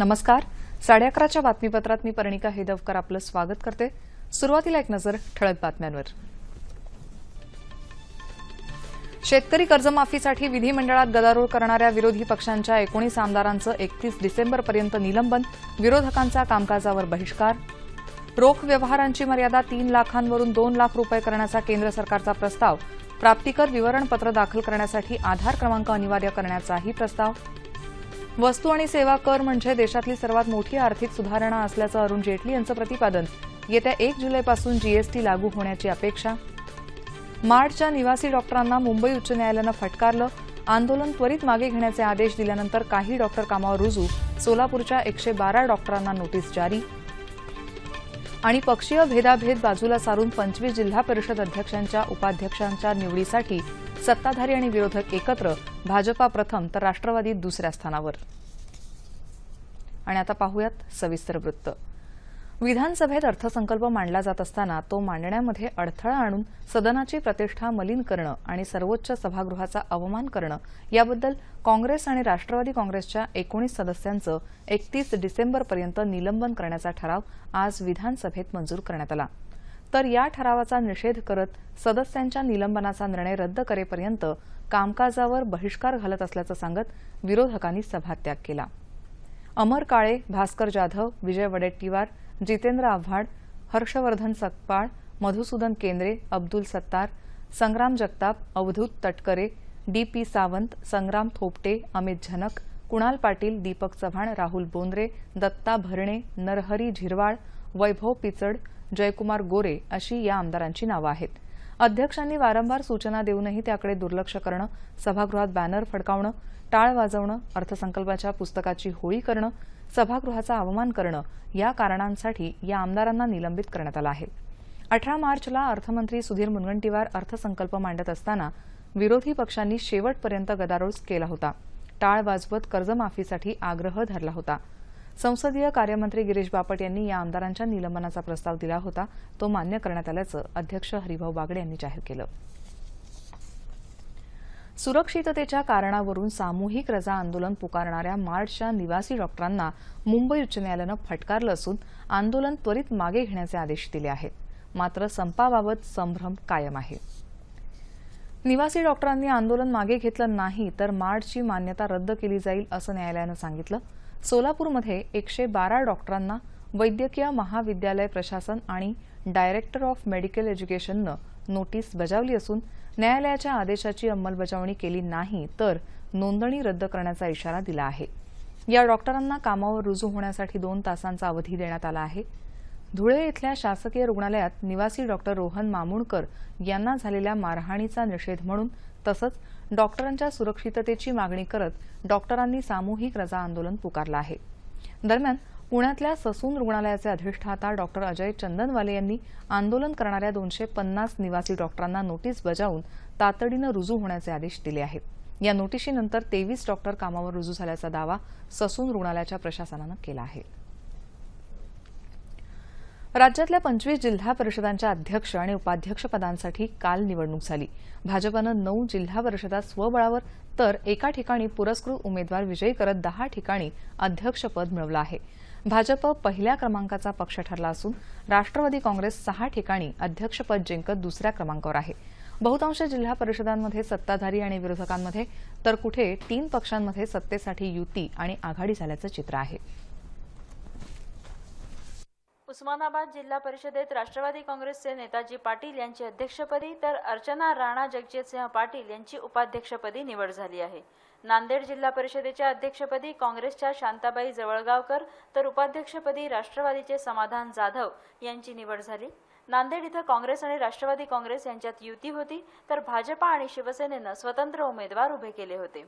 नमस्कार. साडे अकराच्या बातमीपत्रात मी पर्णिका हेदवकर आपलं स्वागत करते. सुरुवातीला एक नजर ठळक बातम्यांवर. शेतकरी कर्जमाफीसाठी विधिमंडळात गदारोळ करणाऱ्या विरोधी पक्षांच्या एकोणीस आमदारांचं एकतीस डिसेंबरपर्यंत निलंबन विरोधकांचा कामकाजावर बहिष्कार. रोख व्यवहारांची मर्यादा तीन लाखांवरून दोन लाख रुपये करण्याचा केंद्र सरकारचा प्रस्ताव. प्राप्तिकर विवरणपत्र दाखल करण्यासाठी आधार क्रमांक अनिवार्य करण्याचाही प्रस्ताव. वस्तू आणि सेवा कर म्हणजे देशातली सर्वात मोठी आर्थिक सुधारणा असल्याचं अरुण जेटली यांचं प्रतिपादन. येत्या एक जुलैपासून जीएसटी लागू होण्याची अपेक्षा. मार्डच्या निवासी डॉक्टरांना मुंबई उच्च न्यायालयानं फटकारलं. आंदोलन त्वरित मागे घेण्याचे आदेश दिल्यानंतर काही डॉक्टर कामावर रुजू. सोलापूरच्या एकशे बारा डॉक्टरांना नोटीस जारी. आणि पक्षीय भेदाभेद बाजूला सारून पंचवीस जिल्हा परिषद अध्यक्षांच्या उपाध्यक्षांच्या निवडीसाठी सत्ताधारी आणि विरोधक एकत्र. भाजपा प्रथम तर राष्ट्रवादी दुसऱ्या स्थानावर. आणि आता पाहूयात सविस्तर वृत्त. विधानसभेत अर्थसंकल्प मांडला जात असताना तो मांडण्यामध्ये अडथळा आणून सदनाची प्रतिष्ठा मलिन करणं आणि सर्वोच्च सभागृहाचा अवमान करणं याबद्दल काँग्रेस आणि राष्ट्रवादी काँग्रेसच्या एकोणीस सदस्यांचं एकतीस डिसेंबरपर्यंत निलंबन करण्याचा ठराव आज विधानसभेत मंजूर करण्यात आला. तर या ठरावाचा निषेध करत सदस्यांच्या निलंबनाचा निर्णय रद्द करेपर्यंत कामकाजावर बहिष्कार घालत असल्याचं सांगत विरोधकांनी सभात्याग केला. अमर काळे भास्कर जाधव विजय वडेट्टीवार जितेंद्र आव्हाड हर्षवर्धन सकपाळ मधुसूदन केंद्रे अब्दुल सत्तार संग्राम जगताप अवधूत तटकरे डी पी सावंत संग्राम थोपटे अमित झनक कुणाल पाटील दीपक चव्हाण राहुल बोंद्रे दत्ता भरणे नरहरी झिरवाळ वैभव पिचड जयकुमार गोरे अशी या आमदारांची नावं आहेत. अध्यक्षांनी वारंवार सूचना देऊनही त्याकडे दुर्लक्ष करणं सभागृहात बॅनर फडकावणं टाळ वाजवणं अर्थसंकल्पाच्या पुस्तकाची होळी करणं सभागृहाचा अवमान करणं या कारणांसाठी या आमदारांना निलंबित करण्यात आलं आहे. अठरा मार्चला अर्थमंत्री सुधीर मुनगंटीवार अर्थसंकल्प मांडत असताना विरोधी पक्षांनी शेवटपर्यंत गदारोळ केला होता. टाळ वाजवत कर्जमाफीसाठी आग्रह धरला होता. संसदीय कार्यमंत्री गिरीश बापट यांनी या आमदारांच्या निलंबनाचा प्रस्ताव दिला होता. तो मान्य करण्यात आल्याचं अध्यक्ष हरिभाऊ बागडे यांनी जाहीर केलं. सुरक्षिततेच्या कारणावरून सामूहिक रजा आंदोलन पुकारणाऱ्या मार्डच्या निवासी डॉक्टरांना मुंबई उच्च न्यायालयानं फटकारलं असून आंदोलन त्वरित मागे घेण्याचे आदेश दिले आहेत. मात्र संपाबाबत संभ्रम कायम आहे. निवासी डॉक्टरांनी आंदोलन मागे घेतलं नाही तर मार्डची मान्यता रद्द केली जाईल असं न्यायालयानं सांगितलं. सोलापूरमध्ये एकशे बारा डॉक्टरांना वैद्यकीय महाविद्यालय प्रशासन आणि डायरेक्टर ऑफ मेडिकल एज्युकेशननं नोटीस बजावली असून न्यायालयाच्या आदेशाची अंमलबजावणी केली नाही तर नोंदणी रद्द करण्याचा इशारा दिला आहे. या डॉक्टरांना कामावर रुजू होण्यासाठी दोन तासांचा अवधी देण्यात आला आहे. धुळे इथल्या शासकीय रुग्णालयात निवासी डॉक्टर रोहन मामुणकर यांना झालेल्या मारहाणीचा निषेध म्हणून तसंच डॉक्टरांच्या सुरक्षिततेची मागणी करत डॉक्टरांनी सामूहिक रजा आंदोलन पुकारलं आहे. दरम्यान पुण्यातल्या ससून रुग्णालयाचे अधिष्ठाता डॉक्टर अजय चंदनवाले यांनी आंदोलन करणाऱ्या दोनशे पन्नास निवासी डॉक्टरांना नोटीस बजावून तातडीनं रुजू होण्याचे आदेश दिले आहेत. या नोटिशीनंतर तेवीस डॉक्टर कामावर रुजू झाल्याचा दावा ससून रुग्णालयाच्या प्रशासनानं केला आहे. राज्यातल्या पंचवीस जिल्हा परिषदांच्या अध्यक्ष आणि उपाध्यक्ष पदांसाठी काल निवडणूक झाली. भाजपानं नऊ जिल्हा परिषदा स्वबळावर तर एका ठिकाणी पुरस्कृत उमेदवार विजयी करत दहा ठिकाणी अध्यक्षपद मिळवलं आहे. भाजप पहिल्या क्रमांकाचा पक्ष ठरला असून राष्ट्रवादी काँग्रेस सहा ठिकाणी अध्यक्षपद जिंकत दुसऱ्या क्रमांकावर आहे. बहुतांश जिल्हा परिषदांमध्ये सत्ताधारी आणि विरोधकांमध्ये तर कुठे तीन पक्षांमध्ये सत्तेसाठी युती आणि आघाडी झाल्याचं चित्र आहे. उस्मानाबाद जिल्हा परिषदेत राष्ट्रवादी काँग्रेसचे नेताजी पाटील यांची अध्यक्षपदी तर अर्चना राणा जगजितसिंह पाटील यांची उपाध्यक्षपदी निवड झाली आहे. नांदेड जिल्हा परिषदेच्या अध्यक्षपदी काँग्रेसच्या शांताबाई जवळगावकर तर उपाध्यक्षपदी राष्ट्रवादीचे समाधान जाधव यांची निवड झाली. नांदेड इथं काँग्रेस आणि राष्ट्रवादी काँग्रेस यांच्यात युती होती तर भाजपा आणि शिवसेनेनं स्वतंत्र उमेदवार उभे केले होते.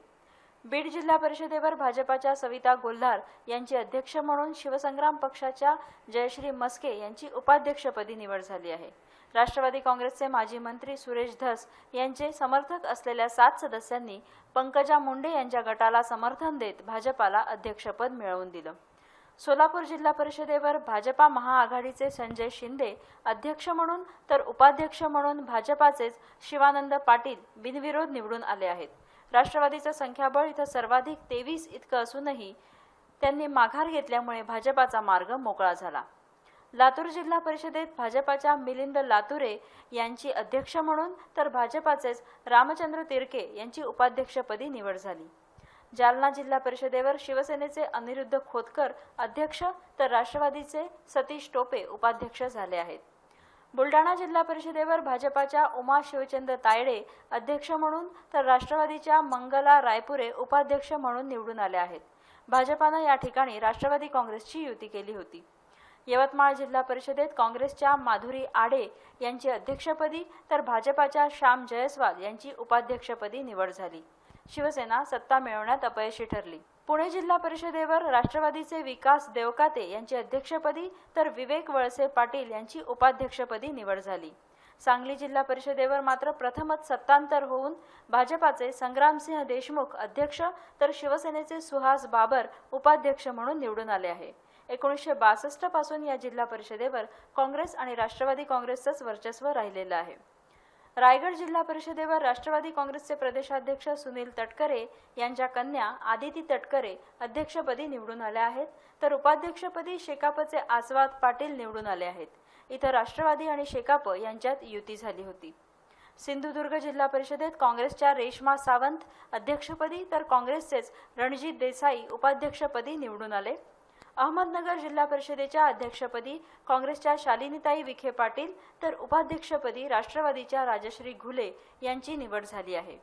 बीड जिल्हा परिषदेवर भाजपाच्या सविता गोल्हार यांची अध्यक्ष म्हणून शिवसंग्राम पक्षाच्या जयश्री मस्के यांची उपाध्यक्षपदी निवड झाली आहे. राष्ट्रवादी काँग्रेसचे माजी मंत्री सुरेश धस यांचे समर्थक असलेल्या सात सदस्यांनी पंकजा मुंडे यांच्या गटाला समर्थन देत भाजपाला अध्यक्षपद मिळवून दिलं. सोलापूर जिल्हा परिषदेवर भाजपा महाआघाडीचे संजय शिंदे अध्यक्ष म्हणून तर उपाध्यक्ष म्हणून भाजपाचेच शिवानंद पाटील बिनविरोध निवडून आले आहेत. राष्ट्रवादीचं संख्याबळ इथं सर्वाधिक तेवीस इतकं असूनही त्यांनी माघार घेतल्यामुळे भाजपाचा मार्ग मोकळा झाला. लातूर जिल्हा परिषदेत भाजपाच्या मिलिंद लातुरे यांची अध्यक्ष म्हणून तर भाजपाचेच रामचंद्र तिरके यांची उपाध्यक्षपदी निवड झाली. जालना जिल्हा परिषदेवर शिवसेनेचे अनिरुद्ध खोतकर अध्यक्ष तर राष्ट्रवादीचे सतीश टोपे उपाध्यक्ष झाले आहेत. बुलडाणा जिल्हा परिषदेवर भाजपाच्या उमा शिवचंद्र तायडे अध्यक्ष म्हणून तर राष्ट्रवादीच्या मंगला रायपुरे उपाध्यक्ष म्हणून निवडून आल्या आहेत. भाजपानं या ठिकाणी राष्ट्रवादी काँग्रेसची युती केली होती. यवतमाळ जिल्हा परिषदेत काँग्रेसच्या माधुरी आडे यांची अध्यक्षपदी तर भाजपाच्या श्याम जयस्वाल यांची उपाध्यक्षपदी निवड झाली. शिवसेना सत्ता मिळवण्यात अपयशी ठरली. पुणे जिल्हा परिषदेवर राष्ट्रवादीचे विकास देवकाते यांची अध्यक्षपदी तर विवेक वळसे पाटील यांची उपाध्यक्षपदी निवड झाली. सांगली जिल्हा परिषदेवर मात्र प्रथमच सत्तांतर होऊन भाजपाचे संग्रामसिंह देशमुख अध्यक्ष तर शिवसेनेचे सुहास बाबर उपाध्यक्ष म्हणून निवडून आले आहे. एकोणीसशे बासष्टपासून या जिल्हा परिषदेवर काँग्रेस आणि राष्ट्रवादी काँग्रेसचंच वर्चस्व राहिलेलं आहे. रायगड जिल्हा परिषदेवर राष्ट्रवादी काँग्रेसचे प्रदेशाध्यक्ष सुनील तटकरे यांच्या कन्या आदिती तटकरे अध्यक्षपदी निवडून आल्या आहेत. तर उपाध्यक्षपदी शेकापचे आस्वाद पाटील निवडून आले आहेत. इथं राष्ट्रवादी आणि शेकाप यांच्यात युती झाली होती. सिंधुदुर्ग जिल्हा परिषदेत काँग्रेसच्या रेश्मा सावंत अध्यक्षपदी तर काँग्रेसचेच रणजित देसाई उपाध्यक्षपदी निवडून आले. अहमदनगर जिल्हा परिषदेच्या अध्यक्षपदी काँग्रेसच्या शालिनीताई विखे पाटील तर उपाध्यक्षपदी राष्ट्रवादीच्या राजश्री घुले यांची निवड झाली आहे.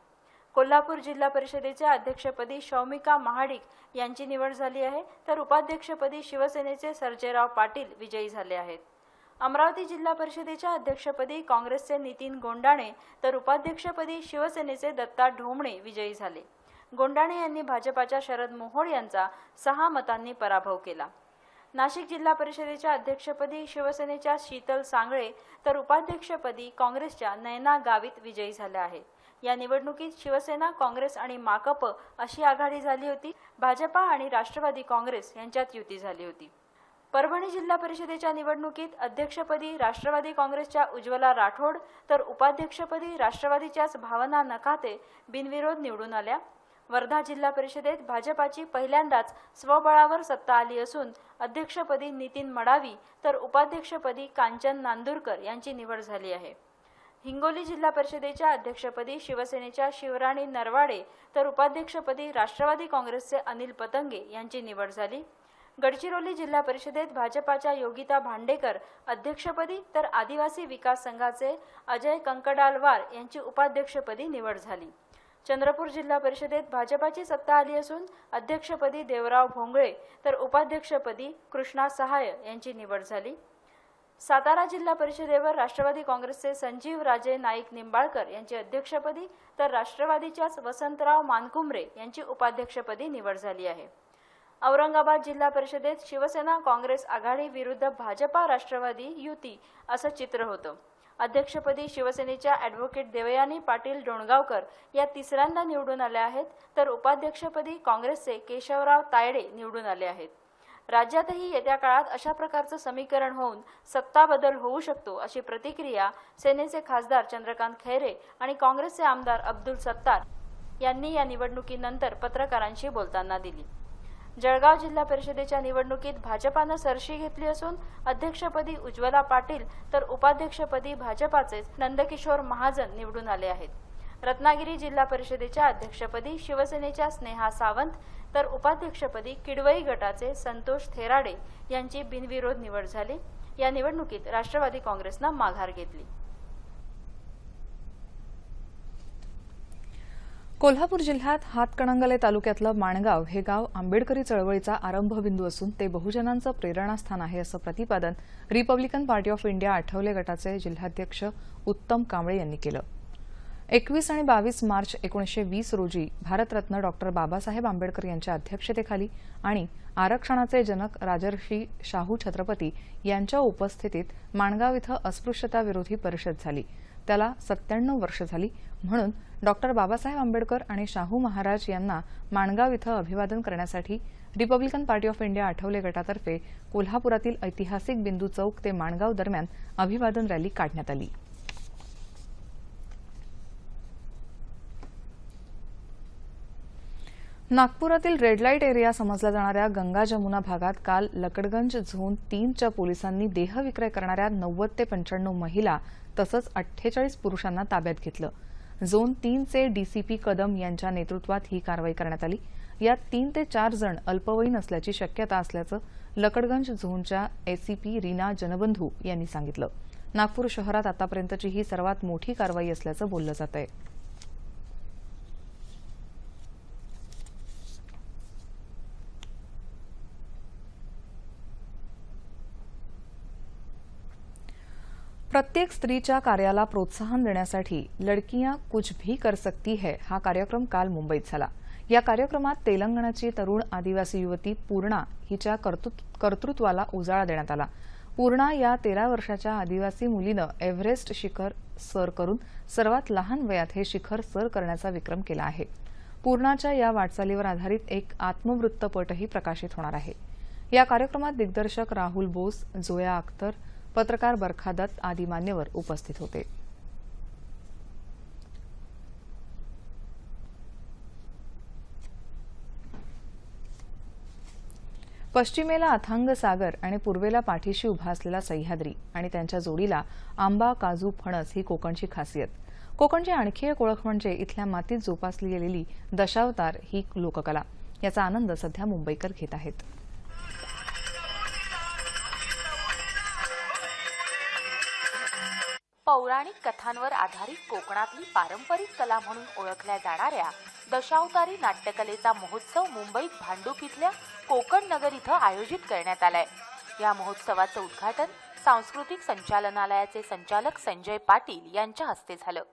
कोल्हापूर जिल्हा परिषदेच्या अध्यक्षपदी शौमिका महाडिक यांची निवड झाली आहे. तर उपाध्यक्षपदी शिवसेनेचे सर्जेराव पाटील विजयी झाले आहेत. अमरावती जिल्हा परिषदेच्या अध्यक्षपदी काँग्रेसचे नितीन गोंडाणे तर उपाध्यक्षपदी शिवसेनेचे दत्ता ढोमणे विजयी झाले. गोंडाणे यांनी भाजपाच्या शरद मोहोळ यांचा सहा मतांनी पराभव केला. नाशिक जिल्हा परिषदेच्या अध्यक्षपदी शिवसेनेच्या शीतल सांगळे तर उपाध्यक्षपदी काँग्रेसच्या नयना गावित विजयी झाल्या आहेत. या निवडणुकीत शिवसेना काँग्रेस आणि माकप अशी आघाडी झाली होती. भाजपा आणि राष्ट्रवादी काँग्रेस यांच्यात युती झाली होती. परभणी जिल्हा परिषदेच्या निवडणुकीत अध्यक्षपदी राष्ट्रवादी काँग्रेसच्या उज्ज्वला राठोड तर उपाध्यक्षपदी राष्ट्रवादीच्याच भावना नकाते बिनविरोध निवडून आल्या. वर्धा जिल्हा परिषदेत भाजपाची पहिल्यांदाच स्वबळावर सत्ता आली असून अध्यक्षपदी नितीन मडावी तर उपाध्यक्षपदी कांचन नांदूरकर यांची निवड झाली आहे. हिंगोली जिल्हा परिषदेच्या अध्यक्षपदी शिवसेनेच्या शिवराणी नरवाडे तर उपाध्यक्षपदी राष्ट्रवादी काँग्रेसचे अनिल पतंगे यांची निवड झाली. गडचिरोली जिल्हा परिषदेत भाजपाच्या योगिता भांडेकर अध्यक्षपदी तर आदिवासी विकास संघाचे अजय कंकडालवार यांची उपाध्यक्षपदी निवड झाली. चंद्रपूर जिल्हा परिषदेत भाजपाची सत्ता आली असून अध्यक्षपदी देवराव भोंगळे तर उपाध्यक्षपदी कृष्णा सहाय यांची निवड झाली. सातारा जिल्हा परिषदेवर राष्ट्रवादी काँग्रेसचे संजीव राजे नाईक निंबाळकर यांची अध्यक्षपदी तर राष्ट्रवादीच्याच वसंतराव मानकुमरे यांची उपाध्यक्षपदी निवड झाली आहे. औरंगाबाद जिल्हा परिषदेत शिवसेना काँग्रेस आघाडी विरुद्ध भाजपा राष्ट्रवादी युती असं चित्र होतं. अध्यक्षपदी शिवसेनेच्या ॲडव्होकेट देवयानी पाटील डोणगावकर या तिसऱ्यांदा निवडून आल्या आहेत तर उपाध्यक्षपदी काँग्रेसचे केशवराव तायडे निवडून आले आहेत. राज्यातही येत्या काळात अशा प्रकारचं समीकरण होऊन सत्ता बदल होऊ शकतो अशी प्रतिक्रिया सेनेचे खासदार चंद्रकांत खैरे आणि काँग्रेसचे आमदार अब्दुल सत्तार यांनी या निवडणुकीनंतर पत्रकारांशी बोलताना दिली. जळगाव जिल्हा परिषदेच्या निवडणुकीत भाजपानं सरशी घेतली असून अध्यक्षपदी उज्ज्वला पाटील तर उपाध्यक्षपदी भाजपाचेच नंदकिशोर महाजन निवडून आले आहेत. रत्नागिरी जिल्हा परिषदेच्या अध्यक्षपदी शिवसेनेच्या स्नेहा सावंत तर उपाध्यक्षपदी किडवई गटाचे संतोष थेराडे यांची बिनविरोध निवड झाली. या निवडणुकीत राष्ट्रवादी काँग्रेसनं माघार घेतली. कोल्हापूर जिल्ह्यात हातकणंगले तालुक्यातलं माणगाव हे गाव आंबेडकरी चळवळीचा आरंभबिंदू असून ते बहुजनांचं प्रेरणास्थान आहे असं प्रतिपादन Republican party of India Athawale गटाचे जिल्हाध्यक्ष उत्तम कांबळे यांनी केलं. एकवीस आणि बावीस मार्च एकोणीसशे वीस रोजी भारतरत्न डॉक्टर बाबासाहेब आंबेडकर यांच्या अध्यक्षतेखाली आणि आरक्षणाचे जनक राजर्षी शाहू छत्रपती यांच्या उपस्थितीत माणगाव इथं अस्पृश्यता विरोधी परिषद झाली. त्याला सत्त्याण्णव वर्ष झाली. म्हणून डॉक्टर बाबासाहेब आंबेडकर आणि शाहू महाराज यांना माणगाव इथं अभिवादन करण्यासाठी Republican party of India Athawale गटातर्फे कोल्हापुरातील ऐतिहासिक बिंदू चौक ते माणगाव दरम्यान अभिवादन रॅली काढण्यात आली. नागपुरातील रेड लाइट एरिया समजल्या जाणाऱ्या गंगा जमुना भागात काल लकडगंज झोन तीनच्या पोलिसांनी देहविक्रय करणाऱ्या नव्वद ते पंच्याण्णव महिला तसंच अठ्ठेचाळीस पुरुषांना ताब्यात घेतलं. झोन तीनचे डीसीपी कदम यांच्या नेतृत्वात ही कारवाई करण्यात आली. यात तीन ते चार जण अल्पवयीन असल्याची शक्यता असल्याचं लकडगंज झोनच्या एसीपी रीना जनबंधू यांनी सांगितलं. नागपूर शहरात आतापर्यंतची ही सर्वात मोठी कारवाई असल्याचं बोललं जात आहे प्रत्येक स्त्रीच्या कार्याला प्रोत्साहन देण्यासाठी लडकियां कुछ भी कर सकती है हा कार्यक्रम काल मुंबईत झाला. या कार्यक्रमात तेलंगणाची तरुण आदिवासी युवती पूर्णा हिच्या कर्तृत्वाला उजाळा देण्यात आला. पूर्णा या तेरा वर्षाच्या आदिवासी मुलीनं एव्हरेस्ट शिखर सर करून सर्वात लहान वयात हे शिखर सर करण्याचा विक्रम केला आहे. पूर्णाच्या या वाटचालीवर आधारित एक आत्मवृत्तपटही प्रकाशित होणार आहे. या कार्यक्रमात दिग्दर्शक राहुल बोस जोया अख्तर पत्रकार बरखा दत्त आदी मान्यवर उपस्थित होते. पश्चिमेला अथांग सागर आणि पूर्वेला पाठीशी उभा असलेला सह्याद्री आणि त्यांच्या जोडीला आंबा काजू फणस ही कोकणची खासियत. कोकणची आणखी एक ओळख म्हणजे इथल्या मातीत जोपासली गेलेली दशावतार ही लोककला. याचा आनंद सध्या मुंबईकर घेत आहेत. पौराणिक कथांवर आधारित कोकणातली पारंपरिक कला म्हणून ओळखल्या जाणाऱ्या दशावतारी नाट्यकलेचा महोत्सव मुंबईत भांडूप इथल्या कोकण नगर इथं आयोजित करण्यात आलाय. या महोत्सवाचं उद्घाटन सांस्कृतिक संचालनालयाचे संचालक संजय पाटील यांच्या हस्ते झालं.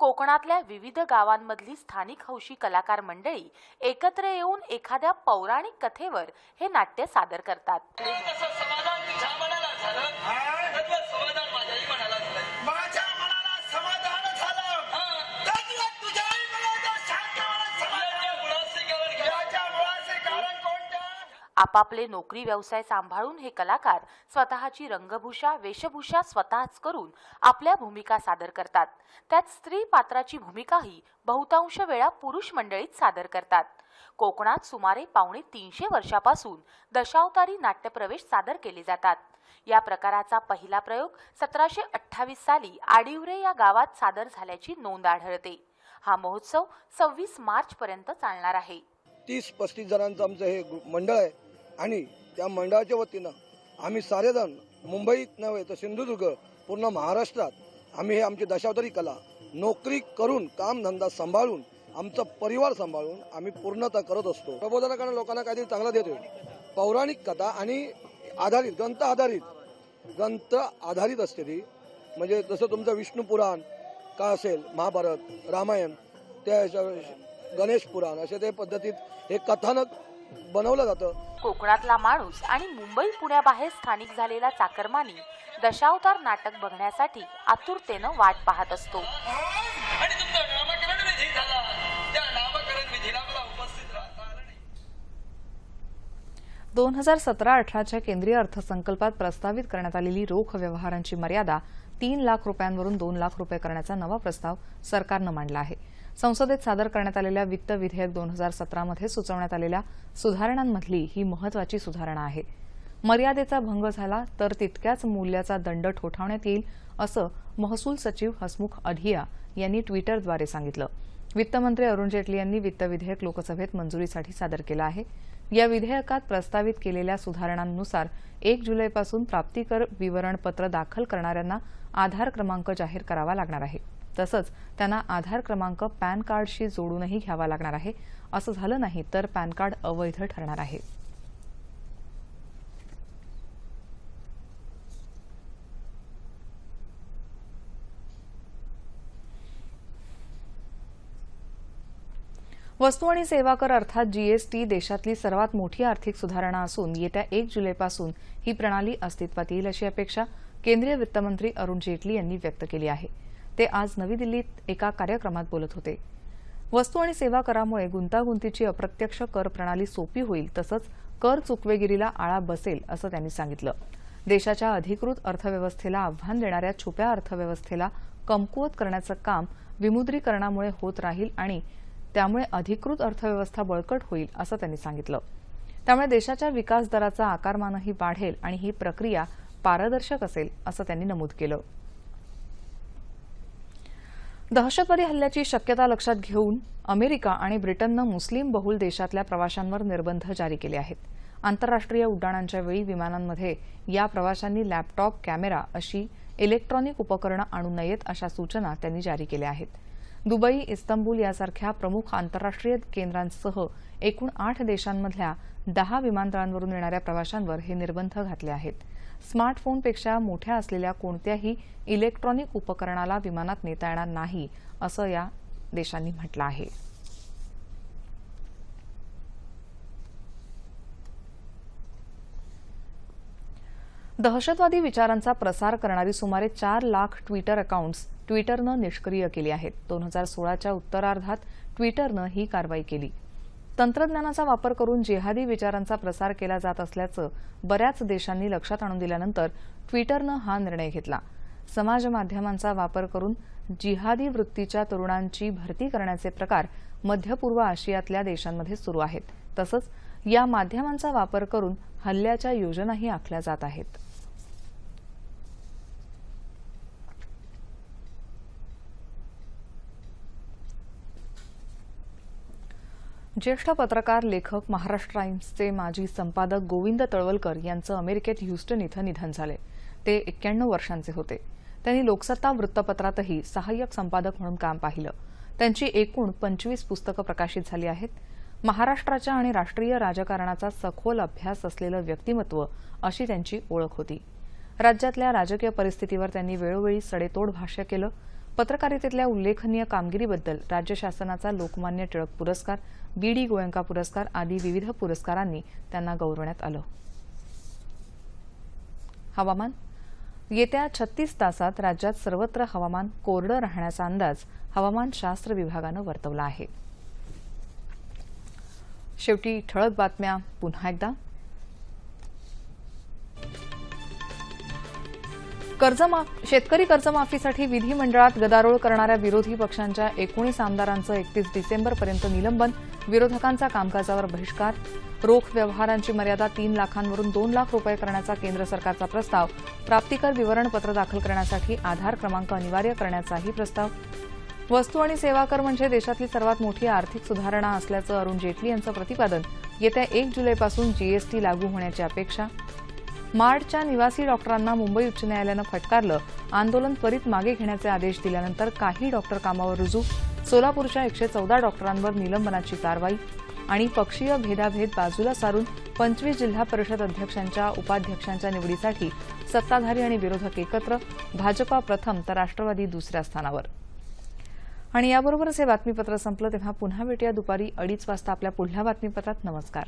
कोकणातल्या विविध गावांमधली स्थानिक हौशी कलाकार मंडळी एकत्र येऊन एखाद्या पौराणिक कथेवर हे नाट्य सादर करतात. आपापले नोकरी व्यवसाय सांभाळून हे कलाकार स्वतःची रंगभूषा वेशभूषा स्वतःच करून आपल्या भूमिका सादर करतात. त्यात स्त्री पात्राची भूमिकाही बहुतांश वेळा पुरुष मंडळीत सादर करतात. कोकणात सुमारे पावणे तीनशे वर्षापासून दशावतारी नाट्यप्रवेश सादर केले जातात. या प्रकाराचा पहिला प्रयोग सतराशे अठ्ठावीस साली आडिवरे या गावात सादर झाल्याची नोंद आढळते. हा महोत्सव सव्वीस मार्च पर्यंत चालणार आहे. तीस पस्तीस जणांचं आमचं हे मंडळ आहे. आणि त्या मंडळाच्या वतीनं आम्ही सारेजण मुंबईत नव्हे तर सिंधुदुर्ग पूर्ण महाराष्ट्रात आम्ही हे आमची दशावतारी कला नोकरी करून कामधंदा सांभाळून आमचा परिवार सांभाळून आम्ही पूर्णतः करत असतो. प्रबोधनाकडे लोकांना काहीतरी चांगलं देतोय. पौराणिक कथा आणि आधारित ग्रंथ आधारित ग्रंथ आधारित असते ती. म्हणजे जसं तुमचं विष्णू पुराण का असेल महाभारत रामायण त्या गणेश पुराण असे ते पद्धतीत हे कथानक बनवलं जातं. कोकणातला माणूस आणि मुंबई पुण्याबाहेर स्थानिक झालेला चाकरमानी दशावतार नाटक बघण्यासाठी आतुरतेनं वाट पाहत असतो. आणि तुमचा नामकरण विधी झाला. त्या नामकरण विधीला मला उपस्थित राहता आलं नाही दोन हजार सतरा अठराच्या केंद्रीय अर्थसंकल्पात प्रस्तावित करण्यात आलेली रोख व्यवहारांची मर्यादा तीन लाख रुपयांवरून दोन लाख रुपये करण्याचा नवा प्रस्ताव सरकारनं मांडला आहे. संसदेत सादर करण्यात आलेल्या वित्त विधेयक दोन हजार सतरामध्ये सुचवण्यात आलेल्या सुधारणांमधली ही महत्वाची सुधारणा आहे. मर्यादेचा भंग झाला तर तितक्याच मूल्याचा दंड ठोठावण्यात येईल असं महसूल सचिव हसमुख अधिया यांनी ट्विटरद्वारे सांगितलं. वित्तमंत्री अरुण जेटली यांनी वित्त विधेयक लोकसभेत मंजुरीसाठी सादर केलं आहे. या विधेयकात प्रस्तावित केलेल्या सुधारणांनुसार एक जुलैपासून प्राप्तिकर विवरणपत्र दाखल करणाऱ्यांना आधार क्रमांक जाहीर करावा लागणार आहे. तसंच त्यांना आधार क्रमांक पॅन कार्डशी जोडूनही घ्यावा लागणार आहे. असं झालं नाही तर पॅन कार्ड अवैध ठरणार आहे. वस्तू आणि सेवा कर अर्थात जीएसटी देशातली सर्वात मोठी आर्थिक सुधारणा असून येत्या एक जुलैपासून ही प्रणाली अस्तित्वात येईल अशी अपेक्षा केंद्रीय वित्तमंत्री अरुण जेटली यांनी व्यक्त केली आहे. ते आज नवी दिल्लीत एका कार्यक्रमात बोलत होते. वस्तू आणि सेवा करामुळे गुंतागुंतीची अप्रत्यक्ष कर प्रणाली सोपी होईल तसंच कर चुकवेगिरीला आळा बसेल असं त्यांनी सांगितलं. देशाच्या अधिकृत अर्थव्यवस्थेला आव्हान देणाऱ्या छुप्या अर्थव्यवस्थेला कमकुवत करण्याचं काम विमुद्रीकरणामुळे होत राहील आणि त्यामुळे अधिकृत अर्थव्यवस्था बळकट होईल असं त्यांनी सांगितलं. त्यामुळे देशाच्या विकास दराचा आकारमानही वाढेल आणि ही प्रक्रिया पारदर्शक असेल असं त्यांनी नमूद केलं. दहशतवादी हल्ल्याची शक्यता लक्षात घेऊन अमेरिका आणि ब्रिटननं मुस्लिम बहुल देशातल्या प्रवाशांवर निर्बंध जारी केले आहेत. आंतरराष्ट्रीय उड्डाणांच्या वेळी विमानांमध्ये या प्रवाशांनी लॅपटॉप कॅमेरा अशी इलेक्ट्रॉनिक उपकरणं आणू नयेत अशा सूचना त्यांनी जारी केल्या आहेत. दुबई इस्तंबूल यासारख्या प्रमुख आंतरराष्ट्रीय केंद्रांसह एकूण आठ देशांमधल्या दहा विमानतळांवरून येणाऱ्या प्रवाशांवर हे निर्बंध घातले आहेत. स्मार्टफोनपेक्षा मोठ्या असलेल्या कोणत्याही इलेक्ट्रॉनिक उपकरणाला विमानात नेता येणार नाही असं या देशांनी म्हटलं आहे. दहशतवादी विचारांचा प्रसार करणारी सुमारे चार लाख ट्विटर अकाउंट्स ट्विटरनं निष्क्रिय केली आहेत. दोन हजार सोळाच्या उत्तरार्धात ट्विटरनं ही कारवाई केली. तंत्रज्ञानाचा वापर करून जिहादी विचारांचा प्रसार केला जात असल्याचं बऱ्याच देशांनी लक्षात आणून दिल्यानंतर ट्विटरनं हा निर्णय घेतला. समाज माध्यमांचा वापर करून जिहादी वृत्तीच्या तरुणांची भरती करण्याचे प्रकार मध्य पूर्व आशियातल्या देशांमध्ये सुरू आहेत. तसंच या माध्यमांचा वापर करून हल्ल्याच्या योजनाही आखल्या जात आहेत. ज्येष्ठ पत्रकार लेखक महाराष्ट्र टाइम्सचे माजी संपादक गोविंद तळवलकर यांचं अमेरिकेत ह्युस्टन इथं निधन झाले. ते एक्क्याण्णव वर्षांचे होते. त्यांनी लोकसत्ता वृत्तपत्रातही सहाय्यक संपादक म्हणून काम पाहिलं. त्यांची एकूण पंचवीस पुस्तकं प्रकाशित झाली आहेत. महाराष्ट्राच्या आणि राष्ट्रीय राजकारणाचा सखोल अभ्यास असलेलं व्यक्तिमत्व अशी त्यांची ओळख होती. राज्यातल्या राजकीय परिस्थितीवर त्यांनी वेळोवेळी सडेतोड भाष्य केलं. पत्रकारितेतल्या उल्लेखनीय कामगिरीबद्दल राज्य शासनाचा लोकमान्य टिळक पुरस्कार बी डी गोयंका पुरस्कार आदी विविध पुरस्कारांनी त्यांना गौरवण्यात आलं. हवामान. येत्या छत्तीस तासात राज्यात सर्वत्र हवामान कोरडं राहण्याचा अंदाज हवामानशास्त्र विभागानं वर्तवला आहे. शेवटी ठळक बातम्या पुन्हा एकदा. कर्जमाफ शेतकरी कर्जमाफीसाठी विधिमंडळात गदारोळ करणाऱ्या विरोधी पक्षांच्या एकोणीस आमदारांचं एकतीस डिसेंबरपर्यंत निलंबन विरोधकांचा कामकाजावर बहिष्कार रोख व्यवहारांची मर्यादा तीन लाखांवरून दोन लाख रुपये करण्याचा केंद्र सरकारचा प्रस्ताव प्राप्तिकर विवरणपत्र दाखल करण्यासाठी आधार क्रमांक अनिवार्य करण्याचाही प्रस्ताव. वस्तू आणि सेवा कर म्हणजे देशातली सर्वात मोठी आर्थिक सुधारणा असल्याचं अरुण जेटली यांचं प्रतिपादन येत्या एक जुलैपासून जीएसटी लागू होण्याची अपेक्षा मार्डच्या निवासी डॉक्टरांना मुंबई उच्च न्यायालयानं फटकारलं. आंदोलन त्वरित मागे घेण्याचे आदेश दिल्यानंतर काही डॉक्टर कामावर रुजू. सोलापूरच्या एकशे चौदा डॉक्टरांवर निलंबनाची कारवाई. आणि पक्षीय भेदाभेद बाजूला सारून पंचवीस जिल्हा परिषद अध्यक्षांच्या उपाध्यक्षांच्या निवडीसाठी सत्ताधारी आणि विरोधक एकत्र भाजपा प्रथम तर राष्ट्रवादी दुसऱ्या स्थानावर. आणि याबरोबरच हे बातमीपत्र संपलं तेव्हा पुन्हा भेटूया दुपारी अडीच वाजता आपल्या पुढल्या बातमीपत्रात. नमस्कार.